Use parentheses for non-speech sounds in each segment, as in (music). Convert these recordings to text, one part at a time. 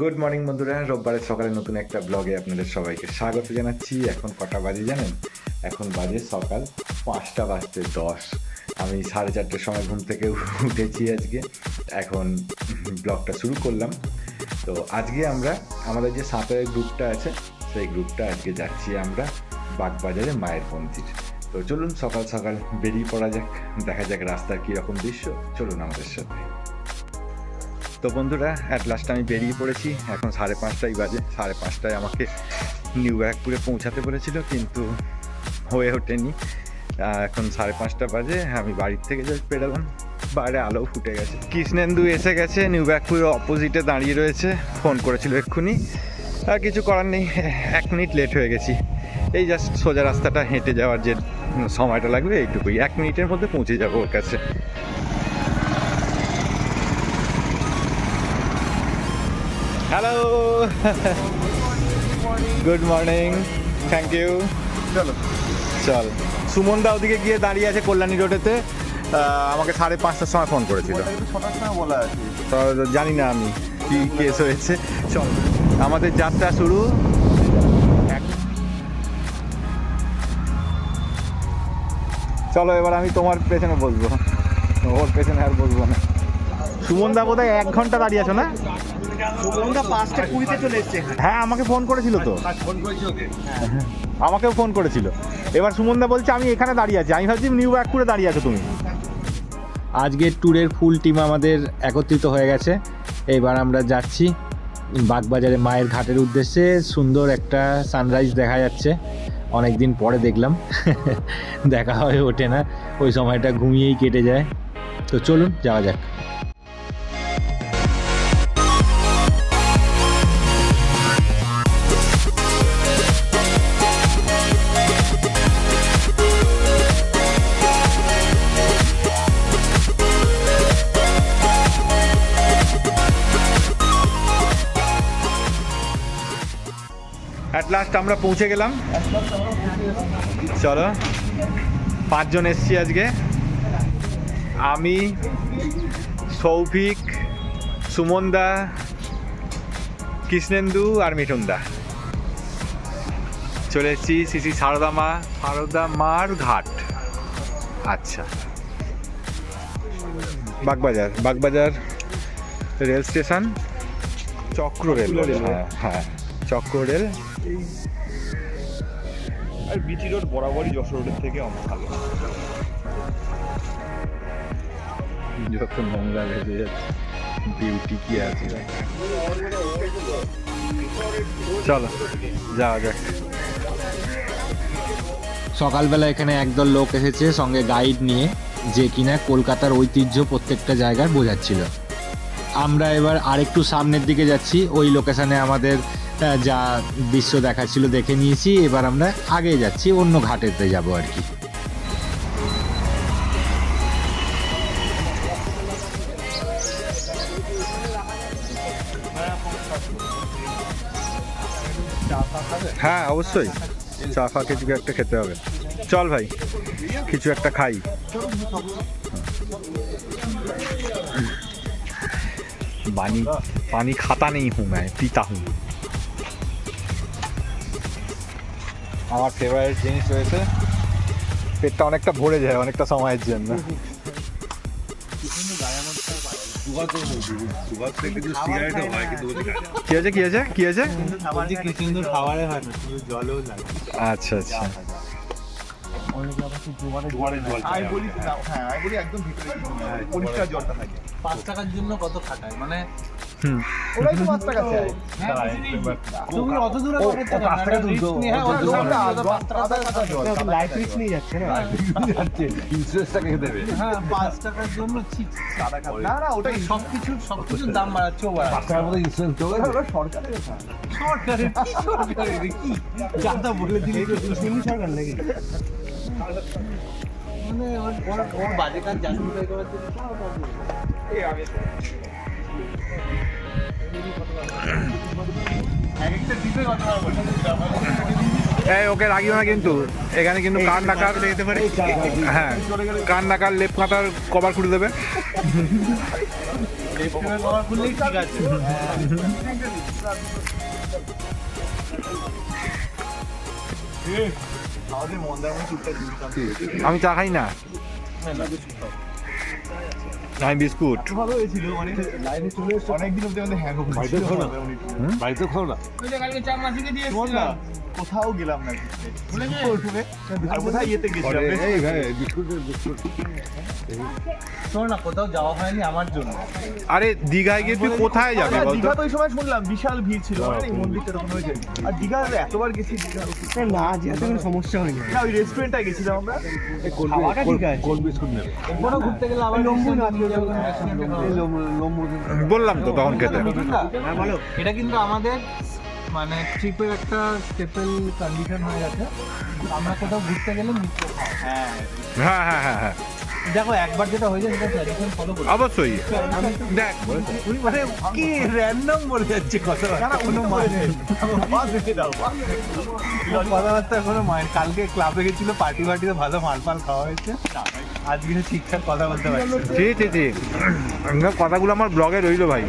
Good morning বন্ধুরা। রোববারের সকালে নতুন একটা ব্লগে আপনাদের সবাইকে স্বাগত জানাচ্ছি। এখন কটা বাজে জানেন? এখন বাজে সকাল পাঁচটা বাজতে দশ। আমি সাড়ে চারটের সময় ঘুম থেকে উঠেছি আজকে। এখন ব্লগটা শুরু করলাম। তো আজকে আমরা, আমাদের যে সাঁতারের গ্রুপটা আছে, সেই গ্রুপটা আজকে যাচ্ছি আমরা বাগবাজারে মায়ের মন্দির। তো চলুন সকাল সকাল বেরিয়ে পড়া যাক। দেখা যাক রাস্তার কীরকম দৃশ্য। চলুন আমাদের সাথে। তো বন্ধুরা অ্যাট লাস্ট আমি বেরিয়ে পড়েছি। এখন সাড়ে পাঁচটাই বাজে। সাড়ে পাঁচটায় আমাকে নিউ ব্যারাকপুরে পৌঁছাতে বলেছিল, কিন্তু হয়ে ওঠেনি। এখন সাড়ে পাঁচটা বাজে, আমি বাড়ির থেকে জাস্ট বেরোলাম। বাইরে আলো ফুটে গেছে। কৃষ্ণেন্দু এসে গেছে নিউ ব্যারাকপুরের অপোজিটে দাঁড়িয়ে রয়েছে। ফোন করেছিল এক্ষুনি। আর কিছু করার নেই, এক মিনিট লেট হয়ে গেছি। এই জাস্ট সোজা রাস্তাটা হেঁটে যাওয়ার যে সময়টা লাগবে, এইটুকুই। এক মিনিটের মধ্যে পৌঁছে যাব ওর কাছে। Hello good morning thank you চলো। চল। সুমন দা ওদিকে গিয়ে দাঁড়িয়ে আছে কল্যাণী রোডেতে। আমাকে সাড়ে পাঁচটার সময় ফোন করেছিল। বলা আছে। জানি না আমি কি কেস হয়েছে। চল। আমাদের যাত্রা শুরু। চলো এবার আমি তোমার পেছনে বসবো। ওর পেছনে আর বসবো না। সুমন দা বোধহয় এক ঘণ্টা দাঁড়িয়ে আছো না? হ্যাঁ আমাকে ফোন করেছিল তো। ফোন করেছি ওকে আমাকেও ফোন করেছিল। এবার সুমনদা বলছে আমি এখানে দাঁড়িয়ে আছি। আমি ভাবছি নিউ ব্যাকপুরে দাঁড়িয়ে আছো তুমি। আজকের ট্যুরের ফুল টিম আমাদের একত্রিত হয়ে গেছে। এবার আমরা যাচ্ছি বাগবাজারে মায়ের ঘাটের উদ্দেশ্যে। সুন্দর একটা সানরাইজ দেখা যাচ্ছে। অনেক দিন পরে দেখলাম। (laughs) দেখা হয়ে ওঠে না। ওই সময়টা ঘুমিয়েই কেটে যায়। তো চলুন যাওয়া যাক। লাস্ট আমরা পৌঁছে গেলাম। চলো, পাঁচজন এসছি আজকে। আমি, সৌভিক, সুমনদা, কৃষ্ণেন্দু আর মিঠুনদা। চলে এসেছি শ্রী সারদা মা, সারদা মার ঘাট। আচ্ছা। বাগবাজার বাগবাজার রেল স্টেশন, চক্র রেল হ্যাঁ হ্যাঁ চক্র রেল আর বিটি রোড বরাবরই যশোর রোডের থেকে অনেক ভালো যত নোংরা যাচ্ছে বিউটি কি আছে। চলো যাওয়া যাক। সকালবেলা এখানে একদল লোক এসেছে সঙ্গে গাইড নিয়ে যে কিনা কলকাতার ঐতিহ্য প্রত্যেকটা জায়গার বোঝাচ্ছিল। আমরা এবার আরেকটু সামনের দিকে যাচ্ছি ওই লোকেশনে আমাদের যা দৃশ্য দেখাচ্ছিল দেখে নিয়েছি, এবার আমরা আগে যাচ্ছি, অন্য ঘাটেতে যাব আর কি। হ্যাঁ অবশ্যই। চা ফা কিছু একটা খেতে হবে। চল ভাই, কিছু একটা খাই। পানি পানি খাতা নেই হুম পিতা হুঁ আমার ফেভারিট জিনিস রয়েছে পেটটা অনেকটা ভরে যায় অনেকটা সময়ের জন্য। কি আছে কি আছে কি আছে বলছি কৃষ্ণন্দু খাবারে হয় না শুধু জলেও লাগে আচ্ছা আচ্ছা হ্যাঁ আমি বলি একদম ভিতরে পরিষ্কার জলটা থাকে। পাঁচ টাকার জন্য কত খাটায়? মানে ওরাই তো পাঁচ টাকা চাই তুমি অত দূরে পাঁচ টাকা তুলতো, হ্যাঁ, লাইফ রিস্ক নিয়ে যাচ্ছে না। ইন্স্যুরেন্সটা কে দেবে। হ্যাঁ পাঁচ টাকার জন্য ঠিক না না ওটাই সব কিছুর দাম বাড়াচ্ছে ও টাকার মধ্যে ইন্স্যুরেন্স দেবে সরকারের সরকারের কি? সরকারের কি? যাতা বলে দিলি সরকার নাকি? মানে ওর- ওর ওর বাজে কাজ জাস্টিফাই করার জন্য। এই, ওকে রাগিও না কিন্তু। এখানে কিন্তু কান নাকার হ্যাঁ কান নাকার লেপ কাঁথার কভার খুলে দেবে। আমি চা খাই না। আমি বিস্কুট ভালো হয়েছিল লাইনে চলে এসছে। অনেকদিন অব্দি আমাদের হ্যাং ওভার বাড়িতে খাও না? বাড়িতে খাও না। শোন না কোথাও গেলাম না শুনে আর কোথায় ইয়েতে গেছিলাম এই ভাই বিস্কুটের বিস্কুট। শোনো না কোথাও যাওয়া হয়নি আমার জন্য। আরে দীঘায় গিয়ে তুই কোথায় যাবি দীঘা তো ওই সময় শুনলাম বিশাল ভিড় ছিল। মানে এই মন্দিরটা তখন হয়েছে। আর দীঘা এতবার গেছি দীঘা না যেতে কোনো সমস্যা হয়নি। না ওই রেস্টুরেন্টটায় গেছিলাম আমরা। কোন বিস্কুট নেবে? কোনো ঘুরতে গেলে আবার লম্বু না বললাম তো তখন খেতে। এটা কিন্তু আমাদের মানে ট্রিপের একটা স্টেপল কন্ডিশন হয়ে গেছে। আমরা কোথাও ঘুরতে গেলে মিত্র হ্যাঁ। হ্যাঁ হ্যাঁ হ্যাঁ হ্যাঁ। দেখো একবার যেটা সেটা ট্র্যাডিশন ফলো করি। অবশ্যই। দেখ উনি মানে কি র্যান্ডম বলে যাচ্ছে কথা। না কোনো মানে কথাবার্তা কোনো মাইন্ড কালকে ক্লাবে গেছিল পার্টি পার্টিতে ভালো মাল ফাল খাওয়া হয়েছে। আজকে ঠিকঠাক কথা বলতে পারছি না। ঠিক ঠিক ঠিক কথাগুলো আমার ব্লগে রইল ভাই।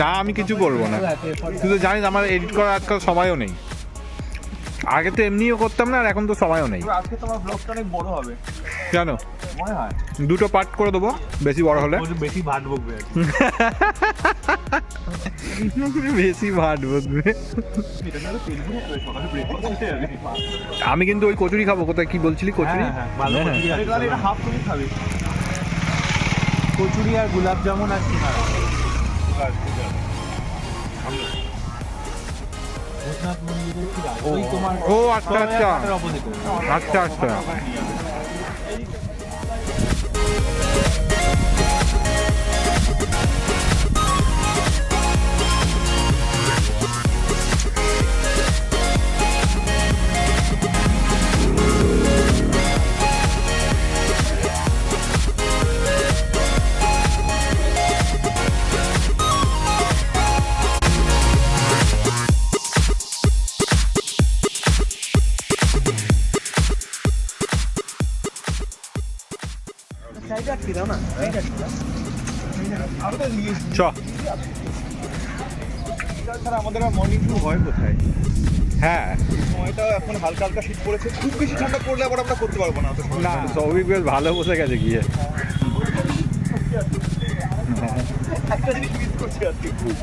না আমি কিছু করব না। তুই তো জানিস আমার এডিট করার আজকাল সময়ও নেই। আগে তো এমনিও করতাম না আর এখন তো সময়ও নেই। আজকে তোমার ব্লগটা অনেক বড় হবে। কেন? মনে হয়। দুটো পার্ট করে দেবো বেশি বড় হলে। বেশি ভাট বকবে বেশি ভাট হয়ে যাবে। আমি কিন্তু ওই কচুরি খাব কোথায় কি বলছিলি? কচুরি? হ্যাঁ, হ্যাঁ, ভালো হ্যাঁ। কচুরি হাফ তুমি খাবে। কচুরি আর গোলাপ জামুন আর কি খাবে? মন্দিরের ঠিক ওই তোমার ও আচ্ছা আচ্ছা ঘাটের opposite এ। আচ্ছা আচ্ছা তো নিয়ে চ। আমাদের আর মর্নিং শুরু হয় কোথায়? হ্যাঁ। সময়টাও এখন হালকা হালকা শীত পড়েছে। খুব বেশি ঠান্ডা পড়লে আবার আমরা করতে পারব না না সৌভিক বেশ ভালো বসে গেছে গিয়ে। একটা জিনিস মিস করছি আজকে খুব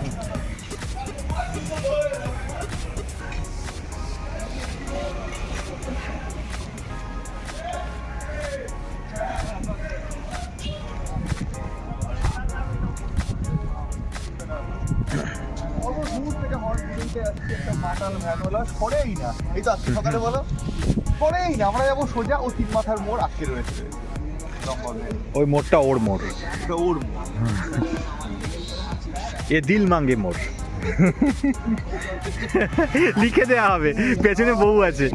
হর্ন দিতে একটা মাতাল ভ্যানওয়ালা সরেই না। এই তো আজকে সকালে বলো সরেই না আমরা যাব সোজা ও তিন মাথার মোড় রয়েছে। ওই মোড়টা ওর মোড়। ওর মোড়। এ দিল মাঙ্গে মোড়। লিখে দেওয়া হবে পেছনে বউ আছে।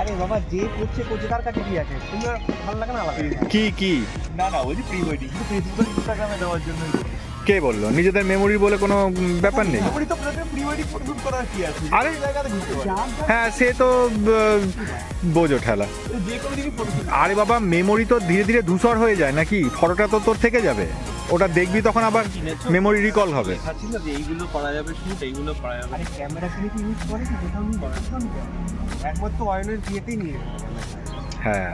আরে বাবা যে করছে করছে তার কাছে কি আছে? তুমি ভালো লাগে না কি কি? না না ওই যে প্রি ওয়েডিং ফেসবুকে ইনস্টাগ্রামে দেওয়ার জন্য কে বলল? নিজেদের মেমোরি বলে কোনো ব্যাপার নেই? আপনি তো প্রি ওয়েডিং ফটোশুট করার কি আছে? আরে? হ্যাঁ সে তো বোঝো ঠেলা। যে কোনো দিনই ফটোশুট আরে বাবা মেমোরি তো ধীরে ধীরে ধূসর হয়ে যায় নাকি? ফটোটা তো তোর থেকে যাবে। ওটা দেখবি তখন আবার মেমোরি রিকল হবে। না যে এইগুলো করা যাবে শুট এইগুলো করা যাবে। আরে ক্যামেরা কিনে কি ইউজ করে কি কোথাও নিয়ে একবার তো অয়নের বিয়েতেই নিয়ে হ্যাঁ।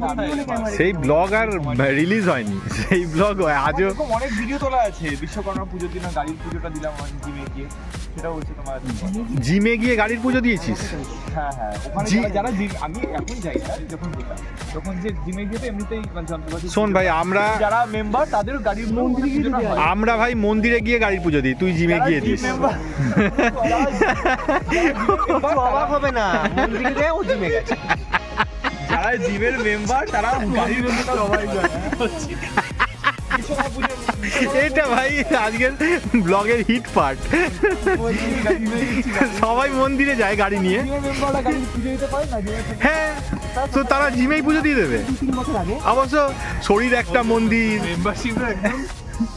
মানে সেই ব্লগ আর রিলিজ হয়নি। সেই ব্লগ আজও অনেক ভিডিও তোলা আছে। বিশ্বকর্মা পুজোর দিন গাড়ির পুজোটা দিলাম জিমে গিয়ে। সেটা হচ্ছে তোমার জিমে গিয়ে গাড়ির পুজো দিয়েছিস? হ্যাঁ হ্যাঁ। ওখানে যারা- আমি এখন যাই না যখন তখন যে জিমে গিয়ে তো এমনিতেই মানে শোন ভাই আমরা যারা মেম্বার তাদের গাড়ির মন্দিরে গিয়ে আমরা ভাই মন্দিরে গিয়ে গাড়ির পুজো দিই তুই জিমে গিয়ে দিস। (laughs) (laughs) হবে না মন্দিরে ও জিমে গেছে। যারা জিমের মেম্বার তারা গাড়ির মধ্যে সবাই যায় এটা ভাই আজকের ব্লগের হিট পার্ট সবাই মন্দিরে যায় গাড়ি নিয়ে। হ্যাঁ তো তারা জিমেই পুজো দিয়ে দেবে। অবশ্য শরীর একটা মন্দির। মেম্বারশিপটা একদম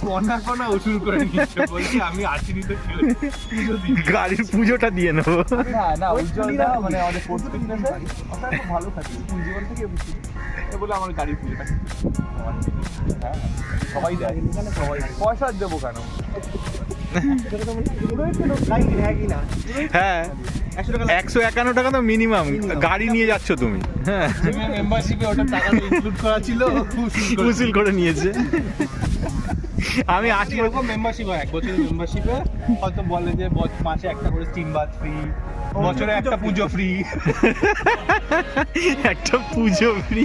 কনা কনা উসুল করে নিচ্ছে বলছি আমি আসিনি তো কি গাড়ির পুজোটা দিয়ে নেব না না উজ্জ্বল মানে আমাদের ফোর্স ফিটনেসে ওটা খুব ভালো থাকে জীবন থেকে বলে আমার গাড়ি পুজোটা হ্যাঁ সবাই দেয় সবাই পয়সা দেবো কেন হ্যাঁ একশো একান্ন টাকা তো মিনিমাম গাড়ি নিয়ে যাচ্ছ তুমি হ্যাঁ মেম্বারশিপে ওটা ইনক্লুড করা ছিল উসিল করে নিয়েছে আমি আজকে এরকম মেম্বারশিপ হয় এক বছরের মেম্বারশিপে হয়তো বলে যে মাসে একটা করে স্টিম বাথ ফ্রি বছরে (laughs) একটা পুজো ফ্রি একটা পুজো ফ্রি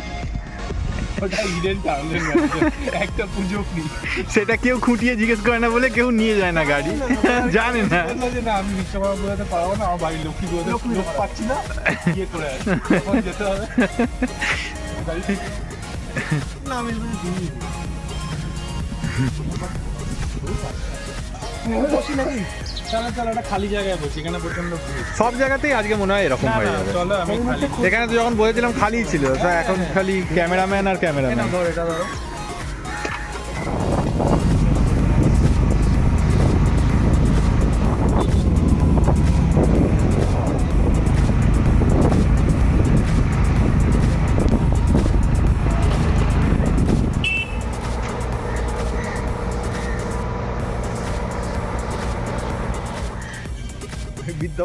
একটা পুজো ফ্রি সেটা কেউ খুঁটিয়ে জিজ্ঞেস করে না বলে কেউ নিয়ে যায় না গাড়ি। জানে না। না আমি বিশ্বকর্মা বোঝাতে পারব না আমার বাড়ির লক্ষ্মী বোঝাতে লোক পাচ্ছি না করে যেতে হবে। (laughs) না আমি বসি নাকি চলো চলো একটা খালি জায়গায় বসি এখানে প্রচণ্ড সব জায়গাতেই আজকে মনে হয় এরকম হয়ে যাবে। চলো আমি এখানে তো যখন বলেছিলাম খালি ছিল এখন খালি ক্যামেরাম্যান আর ক্যামেরাম্যান। ধরো এটা ধরো।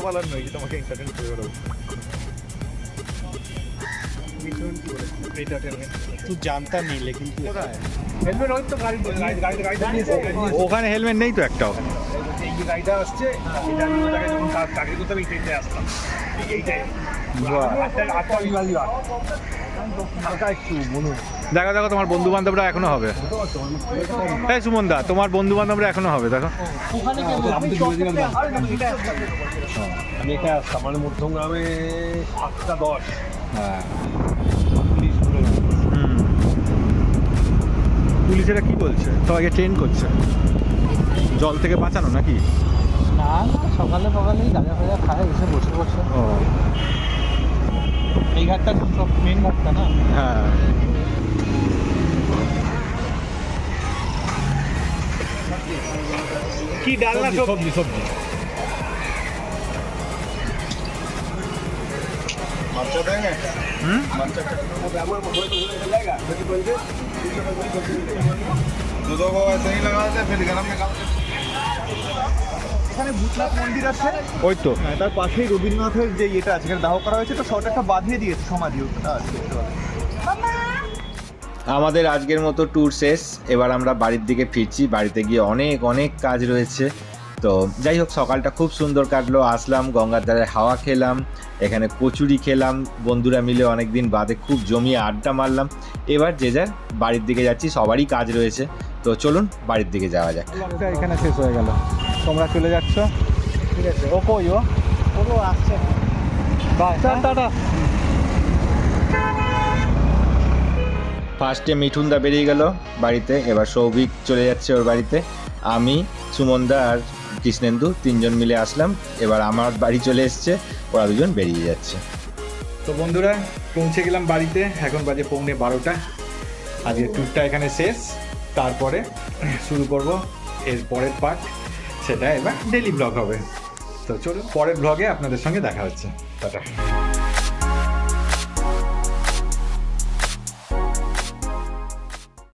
বলার নয় যে তোমাকে এন্টারটেন করে বেড়াবো ওখানে হেলমেট নেই তো একটাও আসছে চাকরি করতে আমি ট্রেনে আসলাম। এইটাই। হালকা একটু মনে দেখো দেখো তোমার বন্ধু বান্ধবরা এখনও হবে। এই সুমন দা তোমার বন্ধু বান্ধবরা এখনও হবে দেখো। আমি আসতাম মানে মধ্যমগ্রামে সাতটা দশ। হ্যাঁ। পুলিশেরা কি বলছে? সবাইকে ট্রেন করছে। জল থেকে বাঁচানো নাকি? না না সকালে সকালেই গাঁজা ফাজা খায় এসে বসে বসে। ও। এই ঘাটটা সব মেন ঘাটটা না? হ্যাঁ। কি ডালনা সবজি সবজি বাচ্চা দেয় না হুম दूधों को ऐसे ही लगा देते फिर गरम में এখানে ভূতনাথ মন্দির আছে ওই তো হ্যাঁ তার পাশেই রবীন্দ্রনাথের যে ইয়েটা আছে এখানে দাহ করা হয়েছে তো শর্ট একটা বাঁধিয়ে দিয়েছে সমাধি ওটা আছে দেখতে পাবেন। আমাদের আজকের মতো ট্যুর শেষ। এবার আমরা বাড়ির দিকে ফিরছি। বাড়িতে গিয়ে অনেক অনেক কাজ রয়েছে। তো যাই হোক সকালটা খুব সুন্দর কাটলো। আসলাম গঙ্গার ধারে হাওয়া খেলাম এখানে কচুরি খেলাম। বন্ধুরা মিলে অনেক দিন বাদে খুব জমিয়ে আড্ডা মারলাম। এবার যে যার বাড়ির দিকে যাচ্ছি সবারই কাজ রয়েছে। তো চলুন বাড়ির দিকে যাওয়া যাক। এখানে শেষ হয়ে গেল। তোমরা চলে যাচ্ছ। ঠিক আছে ও কই ও? ও আসছে। Bye tata. ফার্স্টে মিঠুনদা বেরিয়ে গেল বাড়িতে, এবার সৌভিক চলে যাচ্ছে ওর বাড়িতে। আমি, সুমনদা আর কৃষ্ণেন্দু তিনজন মিলে আসলাম, এবার আমার বাড়ি চলে এসছে, ওরা দুজন বেরিয়ে যাচ্ছে। তো বন্ধুরা, পৌঁছে গেলাম বাড়িতে, এখন বাজে পৌনে বারোটা। আজকে ট্যুরটা এখানে শেষ, তারপরে শুরু করব এর পরের পার্ট সেটা এবার ডেলি ব্লগ হবে। তো চলুন, পরের ব্লগে আপনাদের সঙ্গে দেখা হচ্ছে। টাটা।